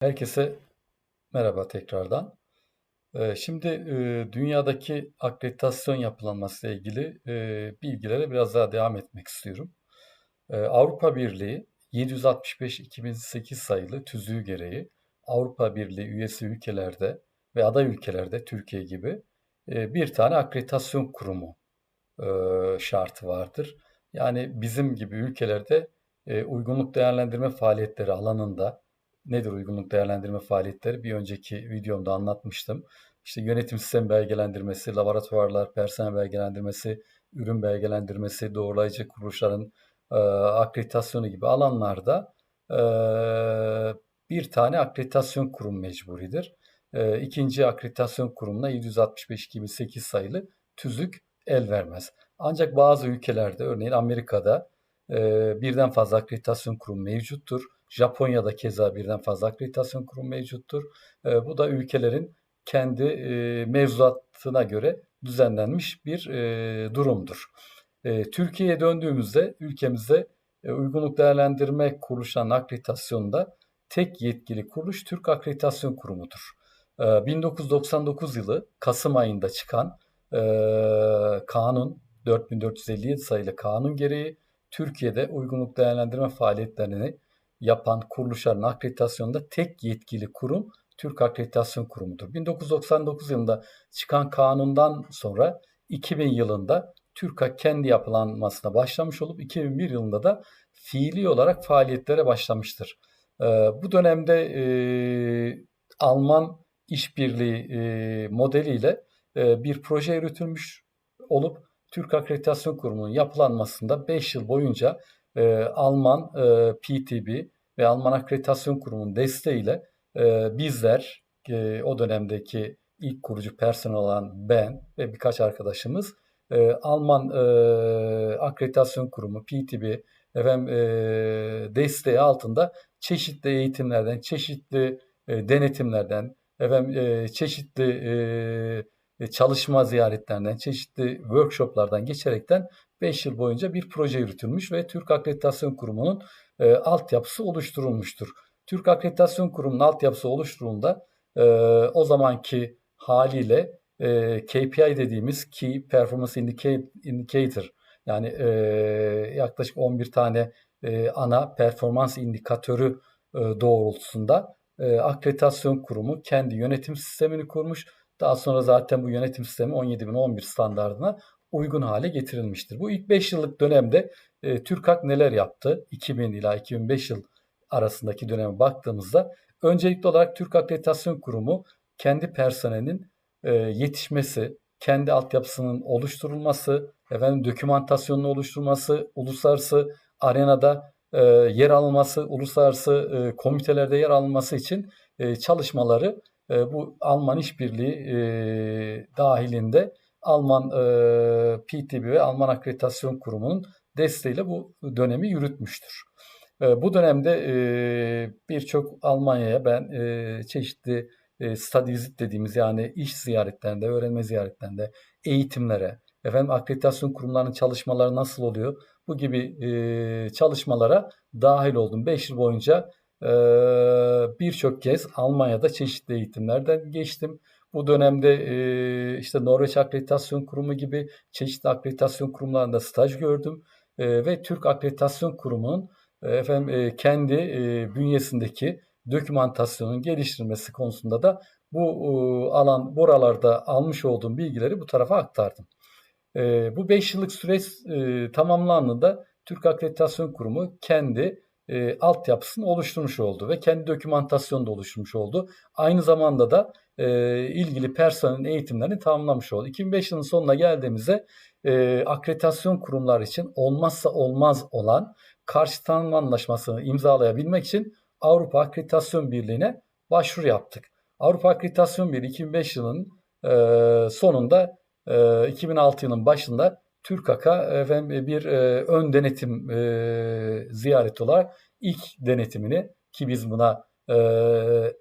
Herkese merhaba tekrardan. Eee, şimdi, eee, dünyadaki akreditasyon yapılanmasıyla ilgili, eee, bilgilere biraz daha devam etmek istiyorum. Eee, Avrupa Birliği 765/2008 sayılı tüzüğü gereği Avrupa Birliği üyesi ülkelerde ve aday ülkelerde Türkiye gibi, eee, bir tane akreditasyon kurumu, şartı vardır. Yani bizim gibi ülkelerde, uygunluk değerlendirme faaliyetleri alanında Nedir uygunluk değerlendirme faaliyetleri? Bir önceki videomda anlatmıştım. İşte yönetim sistem belgelendirmesi, laboratuvarlar, personel belgelendirmesi, ürün belgelendirmesi, doğrulayıcı kuruluşların e, akreditasyonu gibi alanlarda e, bir tane akreditasyon kurum mecburidir. E, ikinci akreditasyon kurumuna 765-2008 sayılı tüzük el vermez. Ancak bazı ülkelerde, örneğin Amerika'da e, birden fazla akreditasyon kurum mevcuttur. Japonya'da keza birden fazla akreditasyon kurum mevcuttur. E, bu da ülkelerin kendi e, mevzuatına göre düzenlenmiş bir e, durumdur. E, Türkiye'ye döndüğümüzde ülkemizde e, uygunluk değerlendirme kuruluşlarının akreditasyonunda tek yetkili kuruluş Türk Akreditasyon Kurumu'dur. E, 1999 yılı Kasım ayında çıkan e, kanun 4457 sayılı kanun gereği Türkiye'de uygunluk değerlendirme faaliyetlerini yapan kuruluşların akreditasyonunda tek yetkili kurum Türk Akreditasyon Kurumu'dur. 1999 yılında çıkan kanundan sonra 2000 yılında TÜRKA kendi yapılanmasına başlamış olup 2001 yılında da fiili olarak faaliyetlere başlamıştır. Ee, bu dönemde e, Alman işbirliği e, modeliyle e, bir proje yürütülmüş olup Türk Akreditasyon Kurumu'nun yapılanmasında 5 yıl boyunca e, Alman e, PTB ve Alman Akreditasyon Kurumu'nun desteğiyle e, bizler e, o dönemdeki ilk kurucu personel olan ben ve birkaç arkadaşımız e, Alman e, Akreditasyon Kurumu PTB efendim, e, desteği altında çeşitli eğitimlerden, çeşitli e, denetimlerden, efendim, e, çeşitli e, çalışma ziyaretlerinden, çeşitli workshoplardan geçerekten 5 yıl boyunca bir proje yürütülmüş ve Türk Akreditasyon Kurumu'nun e, altyapısı oluşturulmuştur. Türk Akreditasyon Kurumu'nun altyapısı oluşturulduğunda e, o zamanki haliyle e, KPI dediğimiz Key Performance Indicator yani e, yaklaşık 11 tane e, ana performans indikatörü e, doğrultusunda e, akreditasyon kurumu kendi yönetim sistemini kurmuş. Daha sonra zaten bu yönetim sistemi 17011 standartına uygun hale getirilmiştir. Bu ilk 5 yıllık dönemde e, TÜRKAK neler yaptı? 2000 ila 2005 yıl arasındaki döneme baktığımızda öncelikli olarak Türk Akreditasyon Kurumu kendi personelinin e, yetişmesi, kendi altyapısının oluşturulması, efendim dokümantasyonunu oluşturması, uluslararası arenada e, yer alması, uluslararası e, komitelerde yer alması için e, çalışmaları e, bu Alman işbirliği e, dahilinde Alman e, PTB ve Alman Akreditasyon Kurumu'nun desteğiyle bu dönemi yürütmüştür. E, bu dönemde e, birçok Almanya'ya ben e, çeşitli e, study visit dediğimiz yani iş ziyaretlerinde, öğrenme ziyaretlerinde, eğitimlere, efendim akreditasyon kurumlarının çalışmaları nasıl oluyor? Bu gibi e, çalışmalara dahil oldum. 5 yıl boyunca e, birçok kez Almanya'da çeşitli eğitimlerden geçtim. Bu dönemde e, işte Norveç Akreditasyon Kurumu gibi çeşitli akreditasyon kurumlarında staj gördüm e, ve Türk Akreditasyon Kurumu'nun e, efendim e, kendi e, bünyesindeki dokümantasyonun geliştirilmesi konusunda da bu e, alan buralarda almış olduğum bilgileri bu tarafa aktardım. E, bu 5 yıllık süreç e, tamamlandığında Türk Akreditasyon Kurumu kendi e, altyapısını oluşturmuş oldu ve kendi dokümantasyonu da oluşturmuş oldu. Aynı zamanda da e, ilgili personelin eğitimlerini tamamlamış oldu. 2005 yılının sonuna geldiğimizde e, akreditasyon kurumlar için olmazsa olmaz olan karşı tanım anlaşmasını imzalayabilmek için Avrupa Akreditasyon Birliği'ne başvuru yaptık. Avrupa Akreditasyon Birliği 2005 yılının e, sonunda e, 2006 yılının başında TÜRKAK'a efendim, bir e, ön denetim e, ziyareti olarak ilk denetimini ki biz buna e,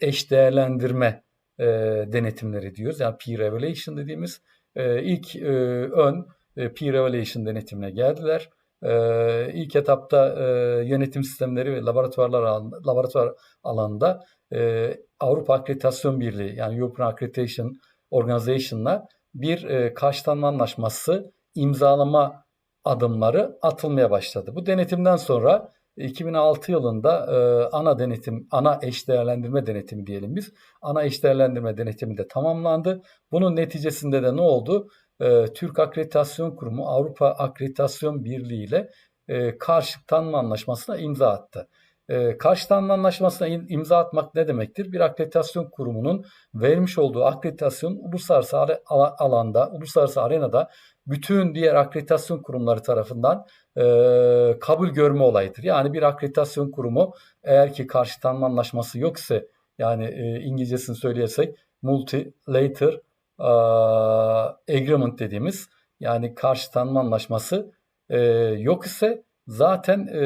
eş değerlendirme e, denetimleri diyoruz. Yani peer evaluation dediğimiz e, ilk e, ön e, peer evaluation denetimine geldiler. Ee, ilk etapta e, yönetim sistemleri ve laboratuvarlar alan- laboratuvar alanında e, Avrupa Akreditasyon Birliği yani European Accreditation Organization'la bir e, karşılanma anlaşması imzalama adımları atılmaya başladı. Bu denetimden sonra 2006 yılında e, ana denetim, ana eş değerlendirme denetimi diyelim biz. Ana eş değerlendirme denetimi de tamamlandı. Bunun neticesinde de ne oldu? E, Türk Akreditasyon Kurumu Avrupa Akreditasyon Birliği ile e, karşı tanıma anlaşmasına imza attı. E, karşı tanıma anlaşmasına im- imza atmak ne demektir? Bir akreditasyon kurumunun vermiş olduğu akreditasyon uluslararası alanda, uluslararası arenada bütün diğer akreditasyon kurumları tarafından e, kabul görme olayıdır. Yani bir akreditasyon kurumu eğer ki karşı tanıma anlaşması yok ise yani e, İngilizcesini söyleyesek multilateral e, agreement dediğimiz yani karşı tanıma anlaşması e, yok ise zaten e,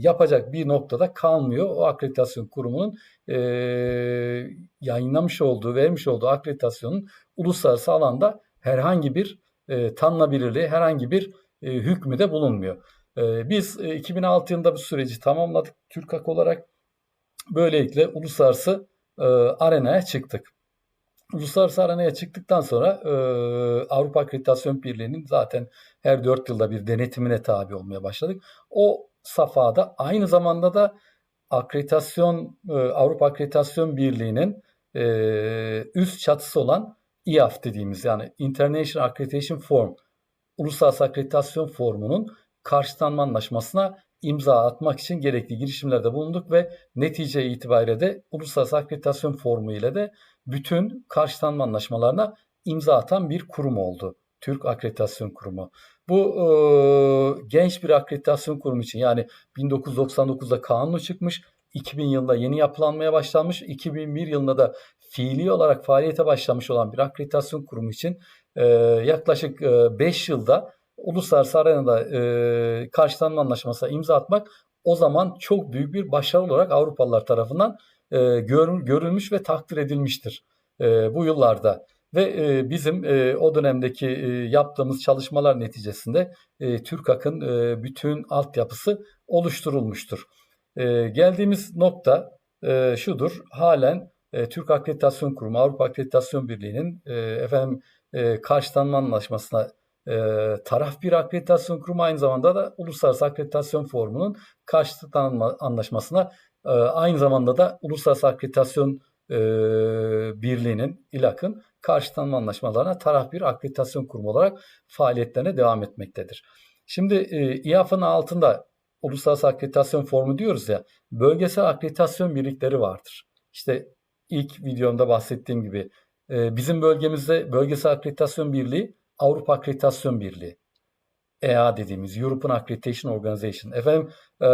yapacak bir noktada kalmıyor. O akreditasyon kurumunun e, yayınlamış olduğu, vermiş olduğu akreditasyonun uluslararası alanda herhangi bir e, tanınabilirliği, herhangi bir e, hükmü de bulunmuyor. E, biz e, 2006 yılında bu süreci tamamladık TÜRKAK olarak. Böylelikle uluslararası e, arenaya çıktık. Uluslararası arenaya çıktıktan sonra e, Avrupa Akreditasyon Birliği'nin zaten her 4 yılda bir denetimine tabi olmaya başladık. O safhada aynı zamanda da akreditasyon e, Avrupa Akreditasyon Birliği'nin e, üst çatısı olan IAF dediğimiz yani International Accreditation Form Uluslararası Akreditasyon Formu'nun karşılanma anlaşmasına imza atmak için gerekli girişimlerde bulunduk ve netice itibariyle de Uluslararası Akreditasyon Formu ile de bütün karşılanma anlaşmalarına imza atan bir kurum oldu. Türk Akreditasyon Kurumu. Bu e, genç bir akreditasyon kurumu için yani 1999'da kanunu çıkmış, 2000 yılında yeni yapılanmaya başlanmış, 2001 yılında da fiili olarak faaliyete başlamış olan bir akreditasyon kurumu için e, yaklaşık 5 yılda uluslararası arenada e, karşılanma anlaşmasına imza atmak o zaman çok büyük bir başarı olarak Avrupalılar tarafından e, gör, görülmüş ve takdir edilmiştir e, bu yıllarda. Ve e, bizim e, o dönemdeki e, yaptığımız çalışmalar neticesinde e, TÜRKAK'ın e, bütün altyapısı oluşturulmuştur. E, geldiğimiz nokta e, şudur, halen e, Türk Akreditasyon Kurumu, Avrupa Akreditasyon Birliği'nin e, efendim e, karşılanma anlaşmasına e, taraf bir akreditasyon kurumu aynı zamanda da Uluslararası Akreditasyon Formu'nun karşılanma anlaşmasına e, aynı zamanda da Uluslararası Akreditasyon e, Birliği'nin İLAK'ın karşılanma anlaşmalarına taraf bir akreditasyon kurumu olarak faaliyetlerine devam etmektedir. Şimdi e, İAF'ın altında Uluslararası Akreditasyon Formu diyoruz ya, bölgesel akreditasyon birlikleri vardır. İşte ilk videomda bahsettiğim gibi e, bizim bölgemizde Bölgesel Akreditasyon Birliği, Avrupa Akreditasyon Birliği. EA dediğimiz European Accreditation Organization. Efendim e,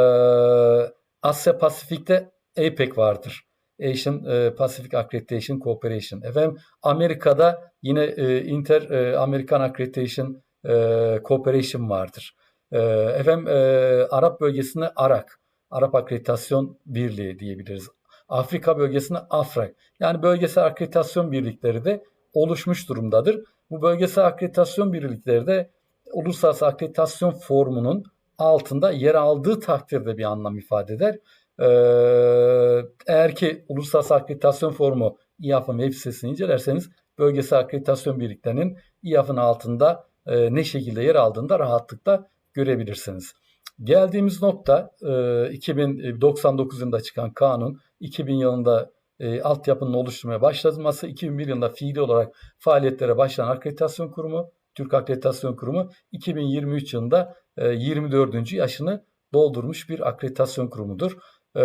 Asya Pasifik'te APEC vardır. Asian e, Pacific Accreditation Cooperation. Efendim Amerika'da yine e, Inter e, American Accreditation Cooperation vardır. E, efendim Arap bölgesinde ARAK, Arap Akreditasyon Birliği diyebiliriz. Afrika bölgesinde AFRAK. Yani bölgesel akreditasyon birlikleri de oluşmuş durumdadır. Bu bölgesel akreditasyon birlikleri de Uluslararası Akreditasyon Formu'nun altında yer aldığı takdirde bir anlam ifade eder. Ee, eğer ki Uluslararası Akreditasyon Formu İAF'ın web sitesini incelerseniz bölgesel akreditasyon birliklerinin İAF'ın altında e, ne şekilde yer aldığını da rahatlıkla görebilirsiniz. Geldiğimiz nokta e, 2099 yılında çıkan kanun, 2000 yılında e, altyapının oluşturmaya başlanması, 2001 yılında fiili olarak faaliyetlere başlayan akreditasyon kurumu, Türk Akreditasyon Kurumu 2023 yılında e, 24. yaşını doldurmuş bir akreditasyon kurumudur. E,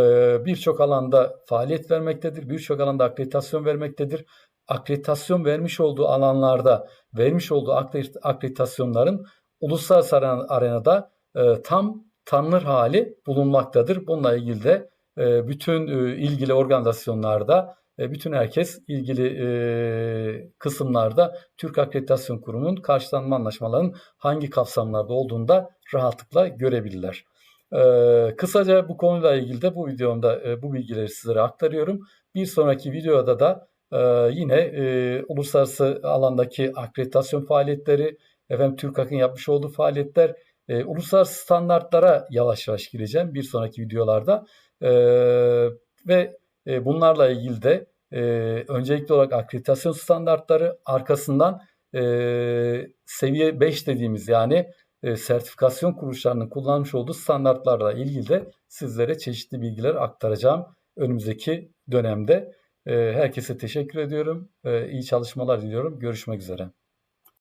birçok alanda faaliyet vermektedir, birçok alanda akreditasyon vermektedir. Akreditasyon vermiş olduğu alanlarda vermiş olduğu akreditasyonların uluslararası arenada e, tam tanınır hali bulunmaktadır. Bununla ilgili de e, bütün e, ilgili organizasyonlarda e, bütün herkes ilgili e, kısımlarda Türk Akreditasyon Kurumu'nun karşılanma anlaşmalarının hangi kapsamlarda olduğunu da rahatlıkla görebilirler. E, kısaca bu konuyla ilgili de bu videomda e, bu bilgileri sizlere aktarıyorum. Bir sonraki videoda da e, yine e, uluslararası alandaki akreditasyon faaliyetleri, efendim TÜRKAK'ın yapmış olduğu faaliyetler, Eee, uluslararası standartlara yavaş yavaş gireceğim bir sonraki videolarda. Eee, ve, eee, bunlarla ilgili de, eee, öncelikli olarak akreditasyon standartları, arkasından, eee, seviye 5 dediğimiz yani, eee, sertifikasyon kuruluşlarının kullanmış olduğu standartlarla ilgili de sizlere çeşitli bilgiler aktaracağım önümüzdeki dönemde. Eee, herkese teşekkür ediyorum. Eee, iyi çalışmalar diliyorum. Görüşmek üzere.